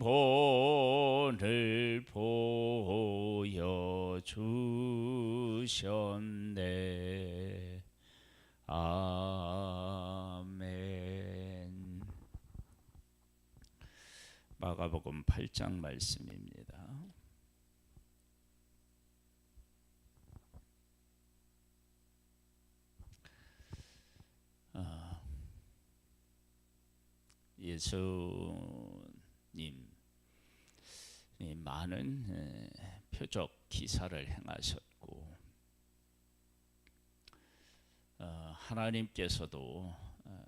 본을 보여주셨네. 아멘. 마가복음 8장 말씀입니다. 아, 예수 님 많은 표적 기사를 행하셨고 어, 하나님께서도 어,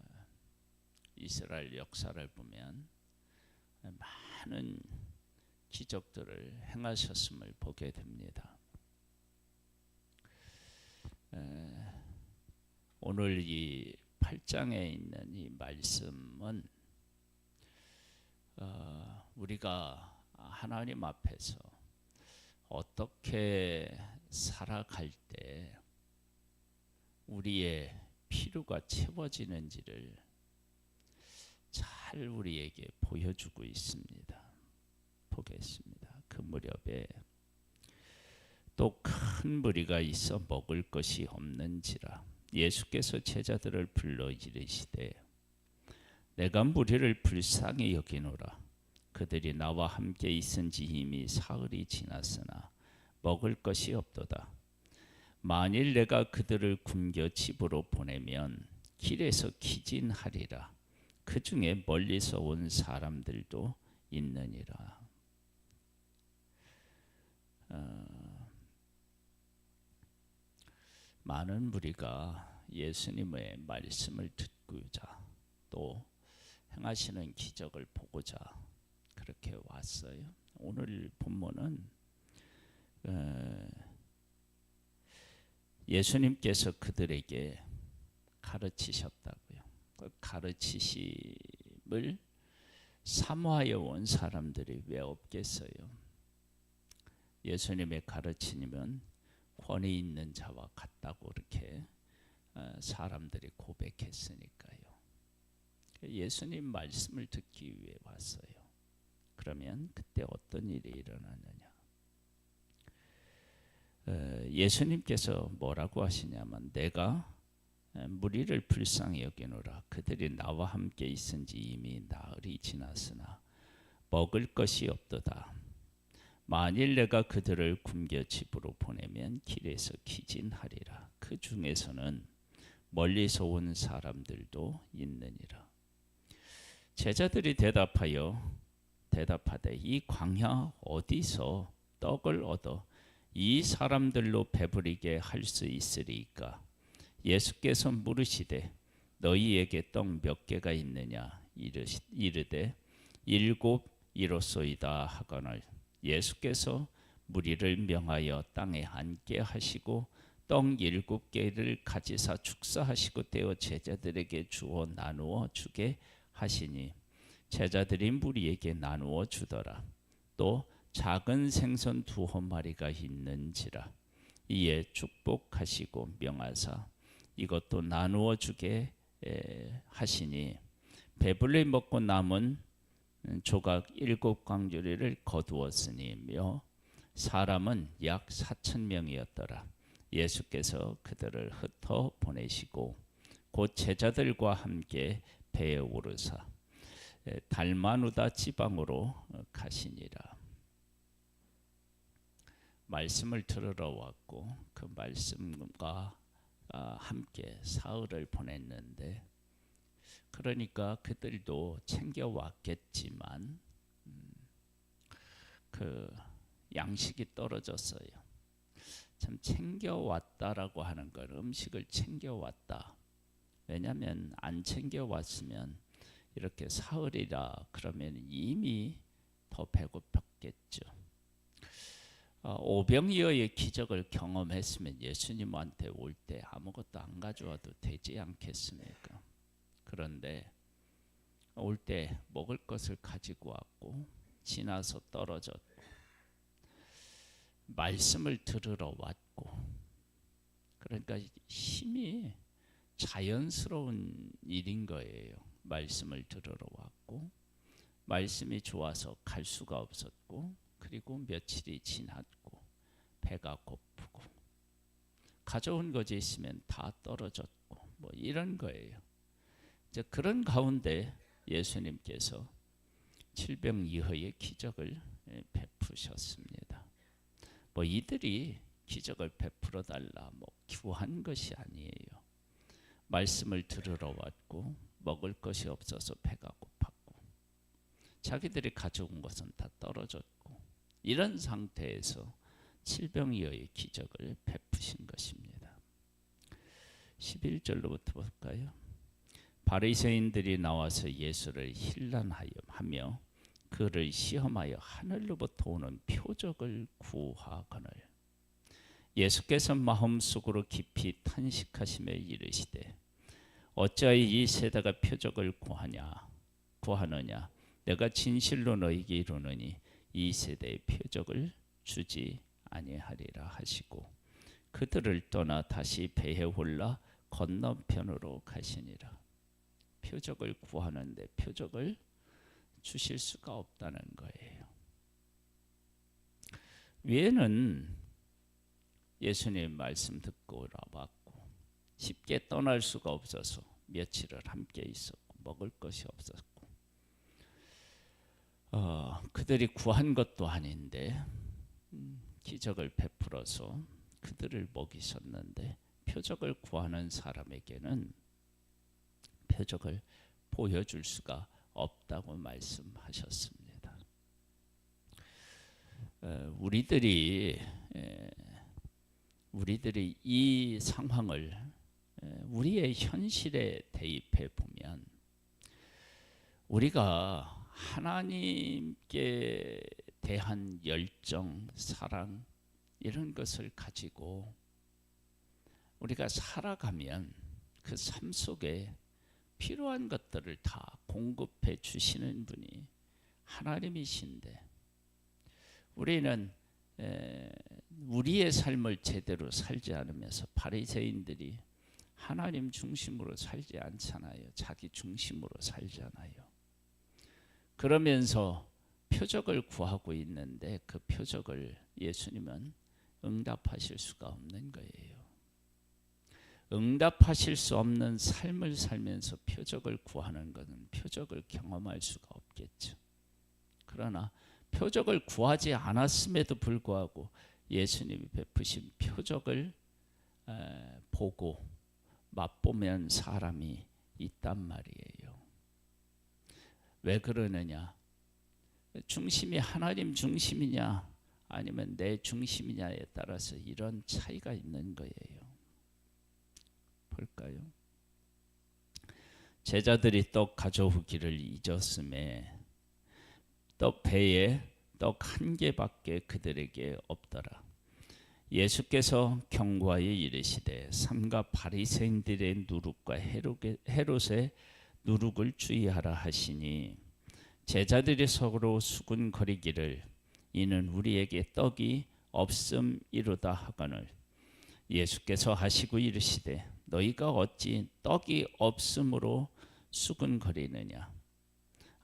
이스라엘 역사를 보면 많은 기적들을 행하셨음을 보게 됩니다. 오늘 이 8장에 있는 이 말씀은 어, 우리가 하나님 앞에서 어떻게 살아갈 때 우리의 필요가 채워지는지를 잘 우리에게 보여주고 있습니다. 보겠습니다. 그 무렵에 또 큰 무리가 있어 먹을 것이 없는지라 예수께서 제자들을 불러 이르시되 내가 무리를 불쌍히 여기노라. 그들이 나와 함께 있은지 이미 사흘이 지났으나 먹을 것이 없도다. 만일 내가 그들을 굶겨 집으로 보내면 길에서 기진하리라. 그 중에 멀리서 온 사람들도 있느니라. 어, 많은 무리가 예수님의 말씀을 듣고자 또 행하시는 기적을 보고자 그렇게 왔어요. 오늘 본문은 어, 예수님께서 그들에게 가르치셨다고요. 그 가르치심을 사모하여 온 사람들이 왜 없겠어요? 예수님의 가르치님은 권위 있는 자와 같다고 이렇게 어, 사람들이 고백했으니까요. 예수님 말씀을 듣기 위해 왔어요. 그러면 그때 어떤 일이 일어나느냐? 어, 예수님께서 뭐라고 하시냐면 내가 무리를 불쌍히 여기노라 그들이 나와 함께 있은지 이미 나흘이 지났으나 먹을 것이 없도다 만일 내가 그들을 굶겨 집으로 보내면 길에서 기진하리라 그 중에서는 멀리서 온 사람들도 있느니라 제자들이 대답하여 대답하되 이 광야 어디서 떡을 얻어 이 사람들로 배부리게 할 수 있으리까? 예수께서 물으시되 너희에게 떡 몇 개가 있느냐? 이르되 일곱 이로소이다. 하거늘 예수께서 무리를 명하여 땅에 앉게 하시고 떡 일곱 개를 가지사 축사하시고 떼어 제자들에게 주어 나누어 주게 하시니 제자들이 무리에게 나누어 주더라 또 작은 생선 두어 마리가 있는지라 이에 축복하시고 명하사 이것도 나누어 주게 하시니 배불리 먹고 남은 조각 일곱 광주리를 거두었으니며 사람은 약 사천 명이었더라. 예수께서 그들을 흩어 보내시고 곧 제자들과 함께 배에 오르사 달마누다 지방으로 가시니라. 말씀을 들으러 왔고 그 말씀과 아, 함께 사흘을 보냈는데 그러니까 그들도 챙겨 왔겠지만 음, 그 양식이 떨어졌어요. 참 챙겨 왔다라고 하는 건 음식을 챙겨 왔다. 왜냐하면 안 챙겨 왔으면 이렇게 사흘이라 그러면 이미 더 배고팠겠죠. 어, 오병이어의 기적을 경험했으면 예수님한테 올 때 아무것도 안 가져와도 되지 않겠습니까? 그런데 올 때 먹을 것을 가지고 왔고 지나서 떨어졌고 말씀을 들으러 왔고 그러니까 힘이 자연스러운 일인 거예요. 말씀을 들으러 왔고 말씀이 좋아서 갈 수가 없었고 그리고 며칠이 지났고 배가 고프고 가져온 것이 있으면 다 떨어졌고 뭐 이런 거예요. 이제 그런 가운데 예수님께서 칠병 이허의 기적을 예, 베푸셨습니다. 뭐 이들이 기적을 베풀어 달라 뭐 구한 것이 아니에요. 말씀을 들으러 왔고 먹을 것이 없어서 배가 고팠고 자기들이 가져온 것은 다 떨어졌고 이런 상태에서 칠병이어의 기적을 베푸신 것입니다. 11절로부터 볼까요? 바리새인들이 나와서 예수를 힐난하여 하며 그를 시험하여 하늘로부터 오는 표적을 구하거늘 예수께서 마음속으로 깊이 탄식하시며 이르시되 어찌하여 이 세대가 표적을 구하냐 구하느냐 내가 진실로 너희에게 이르노니 이 세대의 표적을 주지 아니하리라 하시고 그들을 떠나 다시 배에 올라 건너편으로 가시니라 표적을 구하는데 표적을 주실 수가 없다는 거예요. 위에는 예수님 말씀 듣고 나왔고 쉽게 떠날 수가 없어서 며칠을 함께 있었고 먹을 것이 없었고 어, 그들이 구한 것도 아닌데 음, 기적을 베풀어서 그들을 먹이셨는데 표적을 구하는 사람에게는 표적을 보여줄 수가 없다고 말씀하셨습니다. 어, 우리들이 에, 우리들이 이 상황을 에, 우리의 현실에 대입해 보면 우리가 하나님께 대한 열정, 사랑 이런 것을 가지고 우리가 살아가면 그 삶 속에 필요한 것들을 다 공급해 주시는 분이 하나님이신데 우리는 에, 우리의 삶을 제대로 살지 않으면서 바리새인들이 하나님 중심으로 살지 않잖아요. 자기 중심으로 살잖아요. 그러면서 표적을 구하고 있는데 그 표적을 예수님은 응답하실 수가 없는 거예요. 응답하실 수 없는 삶을 살면서 표적을 구하는 것은 표적을 경험할 수가 없겠죠. 그러나 표적을 구하지 않았음에도 불구하고 예수님이 베푸신 표적을 보고 맛보면 사람이 있단 말이에요. 왜 그러느냐? 중심이 하나님 중심이냐 아니면 내 중심이냐에 따라서 이런 차이가 있는 거예요. 볼까요? 제자들이 떡 가져오기를 잊었음에 떡 배에 떡 한 개밖에 그들에게 없더라. 예수께서 경고하여 이르시되 삼가 바리새인들의 누룩과 헤롯의 누룩을 주의하라 하시니 제자들이 서로 수군거리기를 이는 우리에게 떡이 없음이로다 하거늘 예수께서 하시고 이르시되 너희가 어찌 떡이 없음으로 수군거리느냐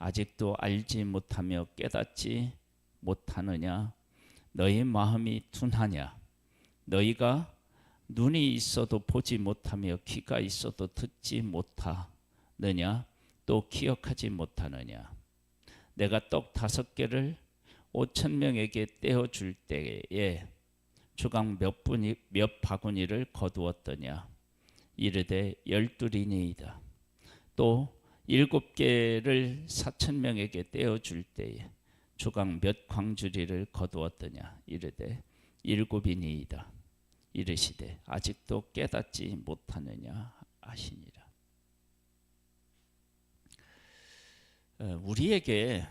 아직도 알지 못하며 깨닫지 못하느냐? 너희 마음이 둔하냐? 너희가 눈이 있어도 보지 못하며 귀가 있어도 듣지 못하느냐? 또 기억하지 못하느냐? 내가 떡 다섯 개를 오천 명에게 떼어 줄 때에 주강 몇 분이 몇 바구니를 거두었더냐? 이르되 열둘이니이다. 또 일곱 개를 사천 명에게 떼어 줄 때에 주강 몇 광주리를 거두었더냐? 이르되 일곱이니이다. 이르시되 아직도 깨닫지 못하느냐? 하시니라. 어, 우리에게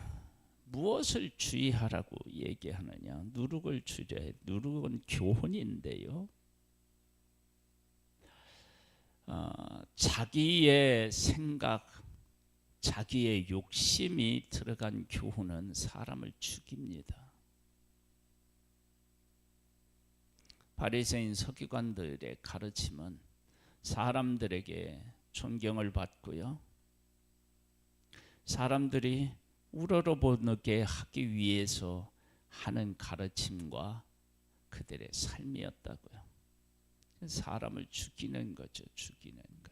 무엇을 주의하라고 얘기하느냐? 누룩을 주려 누룩은 교훈인데요. 어, 자기의 생각 자기의 욕심이 들어간 교훈은 사람을 죽입니다. 바리새인 서기관들의 가르침은 사람들에게 존경을 받고요. 사람들이 우러러보게 하기 위해서 하는 가르침과 그들의 삶이었다고요. 사람을 죽이는 거죠. 죽이는 것.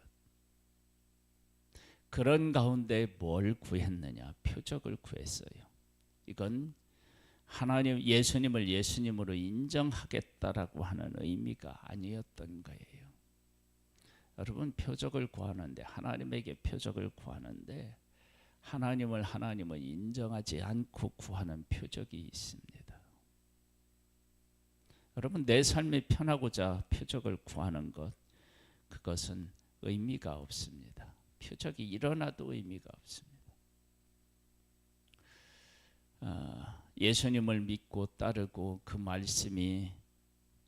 그런 가운데 뭘 구했느냐? 표적을 구했어요. 이건 하나님 예수님을 예수님으로 인정하겠다라고 하는 의미가 아니었던 거예요. 여러분 표적을 구하는데 하나님에게 표적을 구하는데 하나님을 하나님을 인정하지 않고 구하는 표적이 있습니다. 여러분 내 삶이 편하고자 표적을 구하는 것 그것은 의미가 없습니다. 표적이 일어나도 의미가 없습니다. 어, 예수님을 믿고 따르고 그 말씀이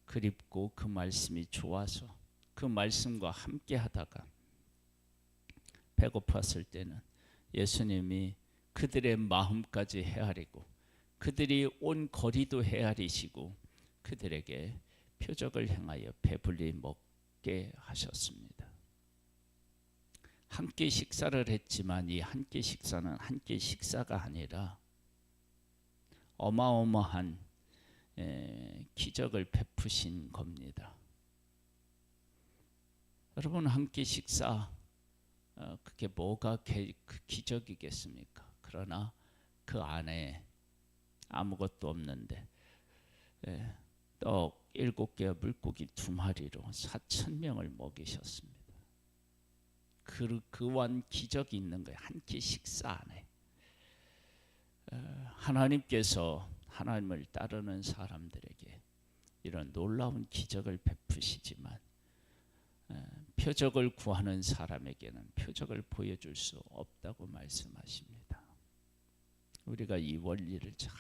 그립고 그 말씀이 좋아서 그 말씀과 함께 하다가 배고팠을 때는 예수님이 그들의 마음까지 헤아리고 그들이 온 거리도 헤아리시고 그들에게 표적을 행하여 배불리 먹게 하셨습니다. 함께 식사를 했지만 이 함께 식사는 함께 식사가 아니라 어마어마한 에, 기적을 베푸신 겁니다. 여러분 함께 식사 어, 그게 뭐가 게, 그 기적이겠습니까? 그러나 그 안에 아무것도 없는데 예, 떡 일곱 개와 물고기 두 마리로 사천 명을 먹이셨습니다. 그 그완 기적이 있는 거예요. 한 끼 식사 안에 어, 하나님께서 하나님을 따르는 사람들에게 이런 놀라운 기적을 베푸시지만 어, 표적을 구하는 사람에게는 표적을 보여줄 수 없다고 말씀하십니다. 우리가 이 원리를 잘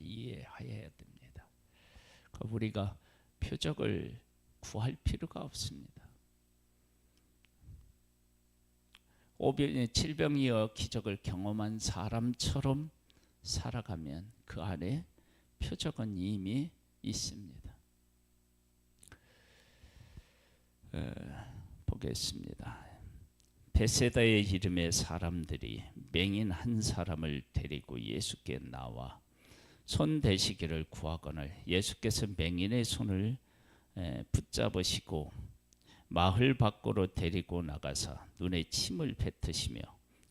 이해해야 됩니다. 그 우리가 표적을 구할 필요가 없습니다. 오병 칠병이어 기적을 경험한 사람처럼 살아가면 그 안에 표적은 이미 있습니다. 어, 보겠습니다. 베세다의 이름의 사람들이 맹인 한 사람을 데리고 예수께 나와 손 대시기를 구하거늘 예수께서 맹인의 손을 붙잡으시고 마을 밖으로 데리고 나가서 눈에 침을 뱉으시며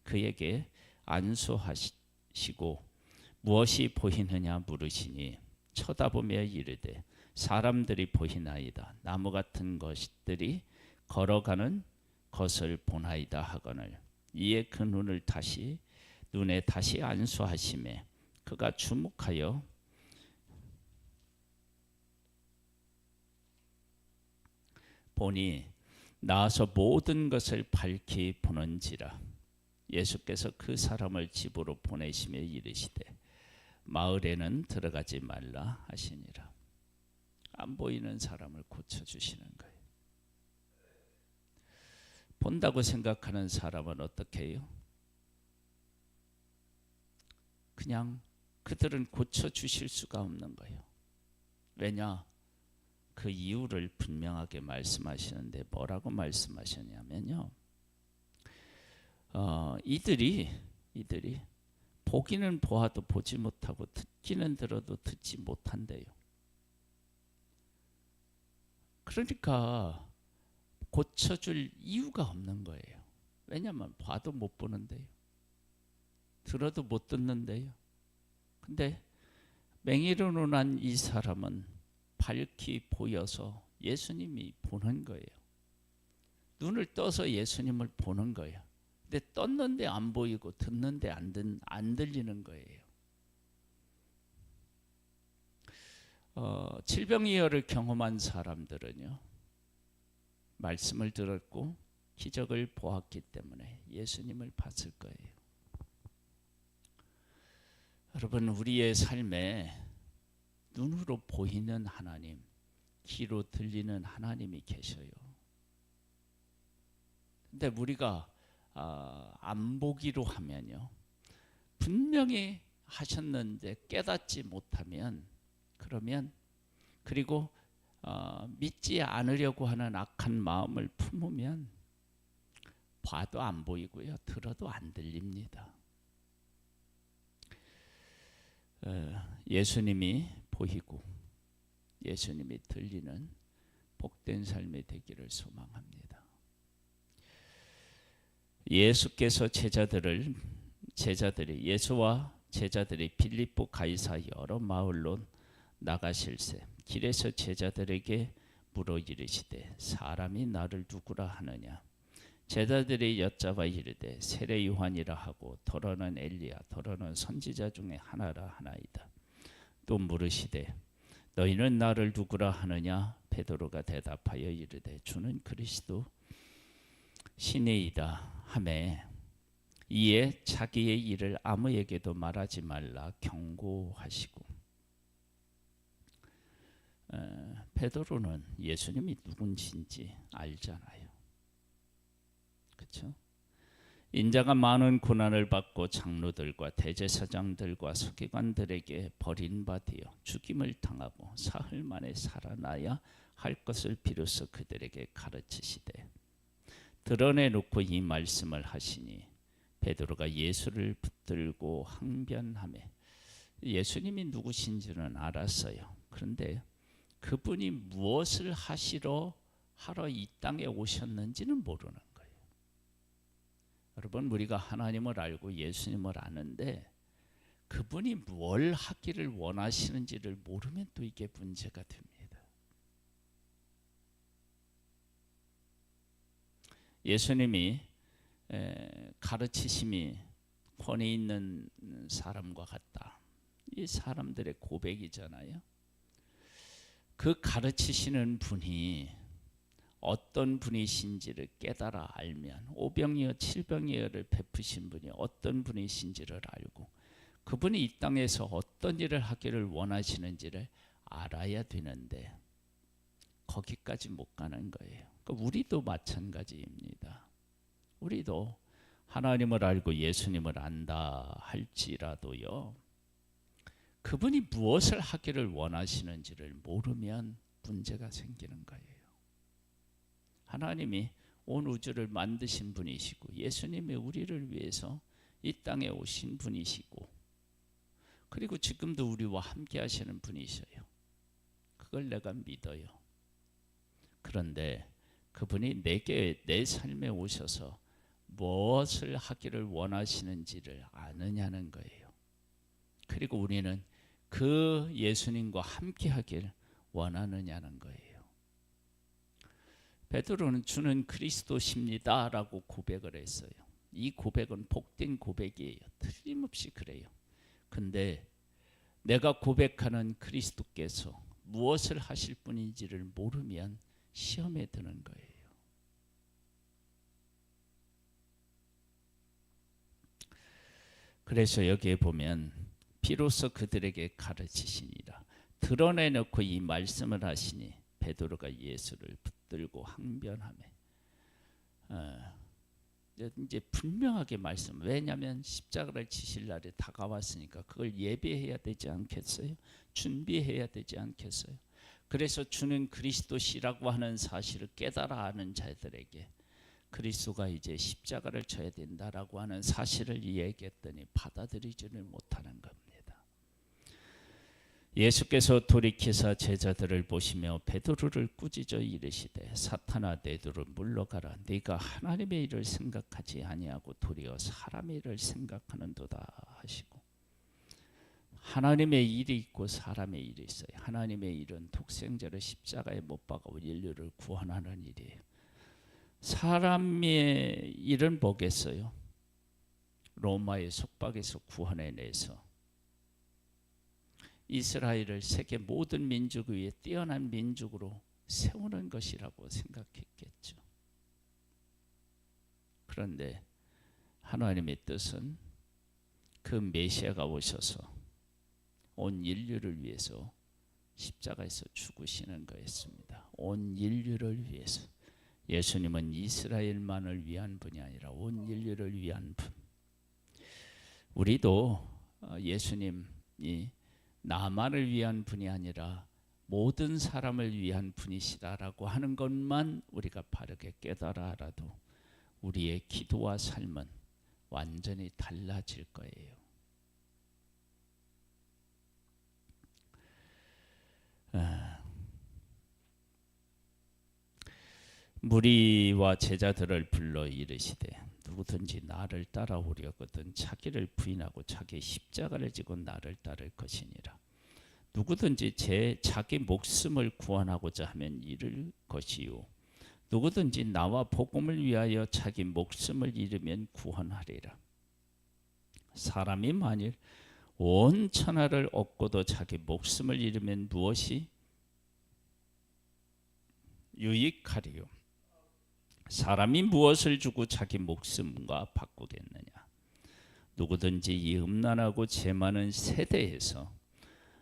그에게 안수하시고 무엇이 보이느냐 물으시니 쳐다보며 이르되 사람들이 보이나이다. 나무 같은 것들이 걸어가는 것을 보나이다 하거늘. 이에 그 눈을 다시 눈에 다시 안수하심에 그가 주목하여 보니 나와서 모든 것을 밝히 보는지라 예수께서 그 사람을 집으로 보내시며 이르시되 마을에는 들어가지 말라 하시니라 안 보이는 사람을 고쳐 주시는 거예요. 본다고 생각하는 사람은 어떻게 해요? 그냥 그들은 고쳐 주실 수가 없는 거예요. 왜냐? 그 이유를 분명하게 말씀하시는데 뭐라고 말씀하셨냐면요. 어, 이들이 이들이 보기는 보아도 보지 못하고 듣기는 들어도 듣지 못한대요. 그러니까 고쳐줄 이유가 없는 거예요. 왜냐하면 봐도 못 보는데요. 들어도 못 듣는데요. 근데 맹이로 논한 이 사람은 밝히 보여서 예수님이 보는 거예요. 눈을 떠서 예수님을 보는 거예요. 근데 떴는데 안 보이고 듣는데 안, 듣, 안 들리는 거예요. 어, 칠병이어를 경험한 사람들은요. 말씀을 들었고 기적을 보았기 때문에 예수님을 봤을 거예요. 여러분 우리의 삶에 눈으로 보이는 하나님, 귀로 들리는 하나님이 계셔요. 근데 우리가 어, 안 보기로 하면요. 분명히 하셨는데 깨닫지 못하면 그러면 그리고 어, 믿지 않으려고 하는 악한 마음을 품으면 봐도 안 보이고요. 들어도 안 들립니다. 어, 예수님이 보이고 예수님이 들리는 복된 삶이 되기를 소망합니다. 예수께서 제자들을 제자들이 예수와 제자들이 빌립보 가이사 여러 마을로 나가실세 길에서 제자들에게 물어 이르시되 사람이 나를 누구라 하느냐 제자들이 여짜봐 이르되 세례 요한이라 하고 더러는 엘리야 더러는 선지자 중에 하나라 하나이다 또 물으시되 너희는 나를 누구라 하느냐 베드로가 대답하여 이르되 주는 그리스도 신이이다 하매 이에 자기의 일을 아무에게도 말하지 말라 경고하시고 어, 베드로는 예수님이 누군지 알잖아요. 그렇죠? 인자가 많은 고난을 받고 장로들과 대제사장들과 서기관들에게 버림받아 죽임을 당하고 사흘 만에 살아나야 할 것을 비로소 그들에게 가르치시되 드러내놓고 이 말씀을 하시니 베드로가 예수를 붙들고 항변하며 예수님이 누구신지는 알았어요. 그런데 그분이 무엇을 하시러 하러 이 땅에 오셨는지는 모르는. 여러분 우리가 하나님을 알고 예수님을 아는데 그분이 뭘 하기를 원하시는지를 모르면 또 이게 문제가 됩니다. 예수님이 가르치심이 권위 있는 사람과 같다. 이 사람들의 고백이잖아요. 그 가르치시는 분이 어떤 분이신지를 깨달아 알면 오병이어 칠병이어를 베푸신 분이 어떤 분이신지를 알고 그분이 이 땅에서 어떤 일을 하기를 원하시는지를 알아야 되는데 거기까지 못 가는 거예요. 그러니까 우리도 마찬가지입니다. 우리도 하나님을 알고 예수님을 안다 할지라도요. 그분이 무엇을 하기를 원하시는지를 모르면 문제가 생기는 거예요. 하나님이 온 우주를 만드신 분이시고 예수님이 우리를 위해서 이 땅에 오신 분이시고 그리고 지금도 우리와 함께 하시는 분이셔요. 그걸 내가 믿어요. 그런데 그분이 내게 내 삶에 오셔서 무엇을 하기를 원하시는지를 아느냐는 거예요. 그리고 우리는 그 예수님과 함께 하길 원하느냐는 거예요. 베드로는 주는 그리스도십니다라고 고백을 했어요. 이 고백은 복된 고백이에요. 틀림없이 그래요. 근데 내가 고백하는 그리스도께서 무엇을 하실 분인지를 모르면 시험에 드는 거예요. 그래서 여기에 보면 비로소 그들에게 가르치시니라 드러내놓고 이 말씀을 하시니 베드로가 예수를 붙 들고 항변하며 어, 이제 분명하게 말씀 왜냐하면 십자가를 지실 날이 다가왔으니까 그걸 예배해야 되지 않겠어요? 준비해야 되지 않겠어요? 그래서 주는 그리스도시라고 하는 사실을 깨달아 아는 자들에게 그리스도가 이제 십자가를 져야 된다라고 하는 사실을 이야기했더니 받아들이지를 못하는 겁니다. 예수께서 돌이키사 제자들을 보시며 베드로를 꾸짖어 이르시되 사탄아 네드로 물러가라 네가 하나님의 일을 생각하지 아니하고 도리어 사람의 일을 생각하는도다 하시고 하나님의 일이 있고 사람의 일이 있어요. 하나님의 일은 독생자를 십자가에 못 박아 인류를 구원하는 일이에요. 사람의 일은 뭐겠어요? 로마의 속박에서 구원해내서 이스라엘을 세계 모든 민족 위에 뛰어난 민족으로 세우는 것이라고 생각했겠죠. 그런데 하나님의 뜻은 그 메시아가 오셔서 온 인류를 위해서 십자가에서 죽으시는 거였습니다. 온 인류를 위해서. 예수님은 이스라엘만을 위한 분이 아니라 온 인류를 위한 분. 우리도 어, 예수님이 나만을 위한 분이 아니라 모든 사람을 위한 분이시다라고 하는 것만 우리가 바르게 깨달아라도 우리의 기도와 삶은 완전히 달라질 거예요. 아. 무리와 제자들을 불러 이르시되 누구든지 나를 따라오려거든 자기를 부인하고 자기 십자가를 지고 나를 따를 것이니라. 누구든지 제 자기 목숨을 구원하고자 하면 잃을 것이요 누구든지 나와 복음을 위하여 자기 목숨을 잃으면 구원하리라. 사람이 만일 온 천하를 얻고도 자기 목숨을 잃으면 무엇이 유익하리요? 사람이 무엇을 주고 자기 목숨과 바꾸겠느냐? 누구든지 이 음란하고 죄 많은 세대에서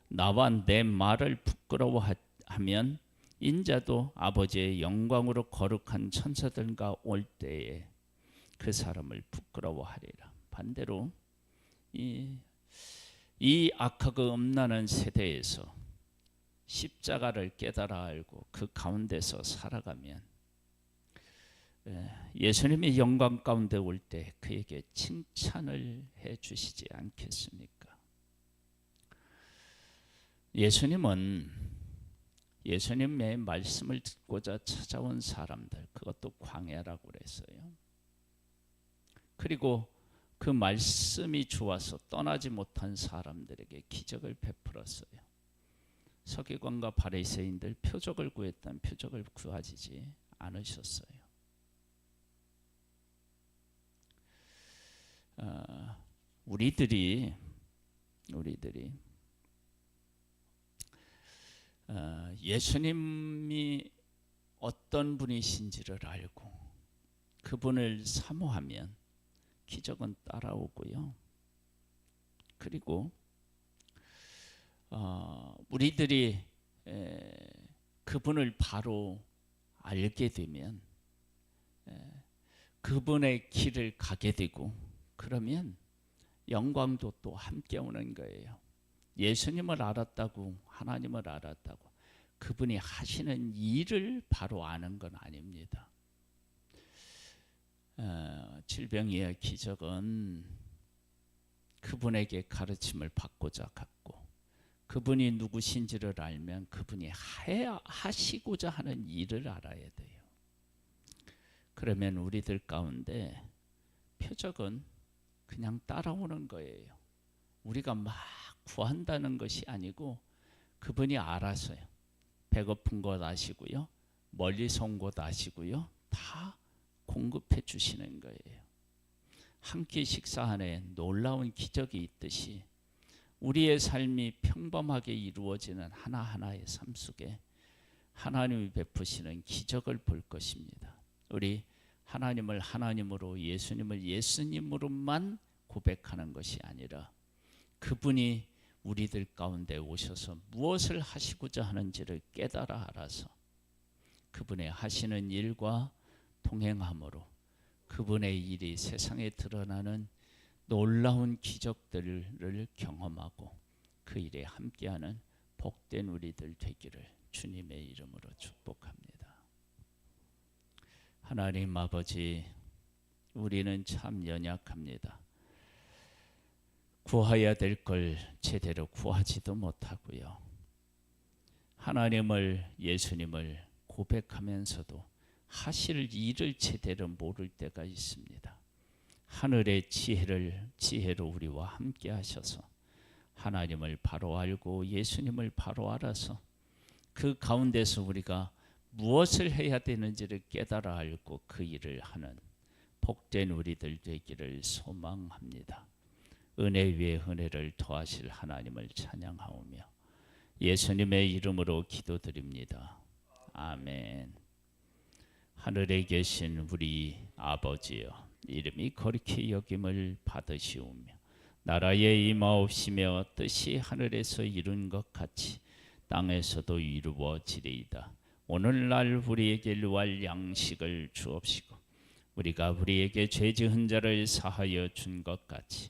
나와 내 말을 부끄러워하면 인자도 아버지의 영광으로 거룩한 천사들과 올 때에 그 사람을 부끄러워하리라. 반대로 이, 이 악하고 음란한 세대에서 십자가를 깨달아 알고 그 가운데서 살아가면 예, 예수님의 영광 가운데 올 때 그에게 칭찬을 해 주시지 않겠습니까? 예수님은 예수님의 말씀을 듣고자 찾아온 사람들 그것도 광야라고 그랬어요. 그리고 그 말씀이 좋아서 떠나지 못한 사람들에게 기적을 베풀었어요. 서기관과 바리새인들 표적을 구했던 표적을 구하지 않으셨어요. 어, 우리들이 우리들이 어, 예수님이 어떤 분이신지를 알고 그분을 사모하면 기적은 따라오고요. 그리고 어, 우리들이 에, 그분을 바로 알게 되면 에, 그분의 길을 가게 되고 그러면 영광도 또 함께 오는 거예요. 예수님을 알았다고 하나님을 알았다고 그분이 하시는 일을 바로 아는 건 아닙니다. 어, 질병의 기적은 그분에게 가르침을 받고자 갔고 그분이 누구신지를 알면 그분이 해, 하시고자 하는 일을 알아야 돼요. 그러면 우리들 가운데 표적은 그냥 따라오는 거예요. 우리가 막 구한다는 것이 아니고 그분이 알아서요. 배고픈 것 아시고요. 멀리서 온 것 아시고요. 다 공급해 주시는 거예요. 한 끼 식사 안에 놀라운 기적이 있듯이 우리의 삶이 평범하게 이루어지는 하나하나의 삶 속에 하나님이 베푸시는 기적을 볼 것입니다. 우리 하나님을 하나님으로 예수님을 예수님으로만 고백하는 것이 아니라 그분이 우리들 가운데 오셔서 무엇을 하시고자 하는지를 깨달아 알아서 그분의 하시는 일과 동행함으로 그분의 일이 세상에 드러나는 놀라운 기적들을 경험하고 그 일에 함께하는 복된 우리들 되기를 주님의 이름으로 축복합니다. 하나님 아버지, 우리는 참 연약합니다. 구해야 될 걸 제대로 구하지도 못하고요. 하나님을 예수님을 고백하면서도 하실 일을 제대로 모를 때가 있습니다. 하늘의 지혜를 지혜로 우리와 함께 하셔서 하나님을 바로 알고 예수님을 바로 알아서 그 가운데서 우리가 무엇을 해야 되는지를 깨달아 알고 그 일을 하는 복된 우리들 되기를 소망합니다. 은혜 위에 은혜를 더하실 하나님을 찬양하오며 예수님의 이름으로 기도드립니다. 아멘. 하늘에 계신 우리 아버지여 이름이 거룩히 여김을 받으시오며 나라의 임하옵시며 뜻이 하늘에서 이룬 것 같이 땅에서도 이루어지리이다. 오늘날 우리에게 루할 양식을 주옵시고 우리가 우리에게 죄 지은 자를 사하여 준 것 같이